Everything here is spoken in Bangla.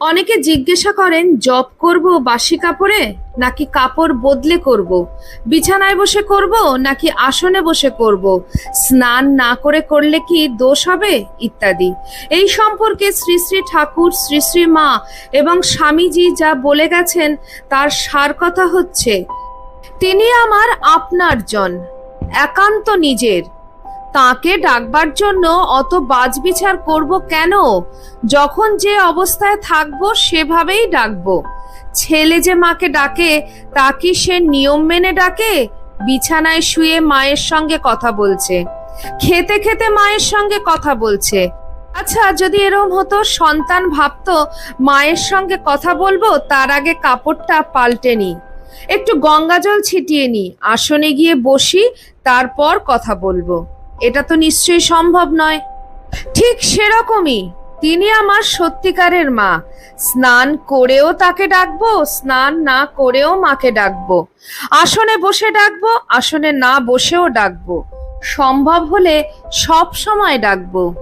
অনেকে জিজ্ঞাসা করেন, জব করব বাসি কাপড়ে, নাকি কাপড় বদলে করব? বিছানায় বসে করব, নাকি আসনে বসে করব? স্নান না করে করলে কি দোষ হবে? ইত্যাদি। এই সম্পর্কে শ্রী শ্রী ঠাকুর, শ্রী শ্রী মা এবং স্বামীজি যা বলে গেছেন, তার সার কথা হচ্ছে, তিনি আমার আপনার জন, একান্ত নিজের তাকে ডাকবার জন্য অত বাজবিচার করব কেন? যখন যে অবস্থায় থাকব সেভাবেই ডাকবো। ছেলে যে মাকে ডাকে, তা কি সে নিয়ম মেনে ডাকে? বিছানায় শুয়ে মায়ের সঙ্গে কথা বলছে। খেতে খেতে মায়ের সঙ্গে কথা বলছে। আচ্ছা যদি এরম হতো, সন্তান ভাবতো, মায়ের সঙ্গে কথা বলব, তার আগে কাপড়টা পাল্টে নি। একটু গঙ্গা জল ছিটিয়ে নি। আসনে গিয়ে বসি, তারপর কথা বলব। এটা তো নিশ্চয়ই সম্ভব নয়। ঠিক সেরকমই, তিনি আমার সত্যিকারের মা। স্নান করেও তাকে ডাকবো, স্নান না করেও মাকে ডাকবো। আসনে বসে ডাকবো, আসনে না বসেও ডাকবো। সম্ভব হলে সব সময় ডাকবো।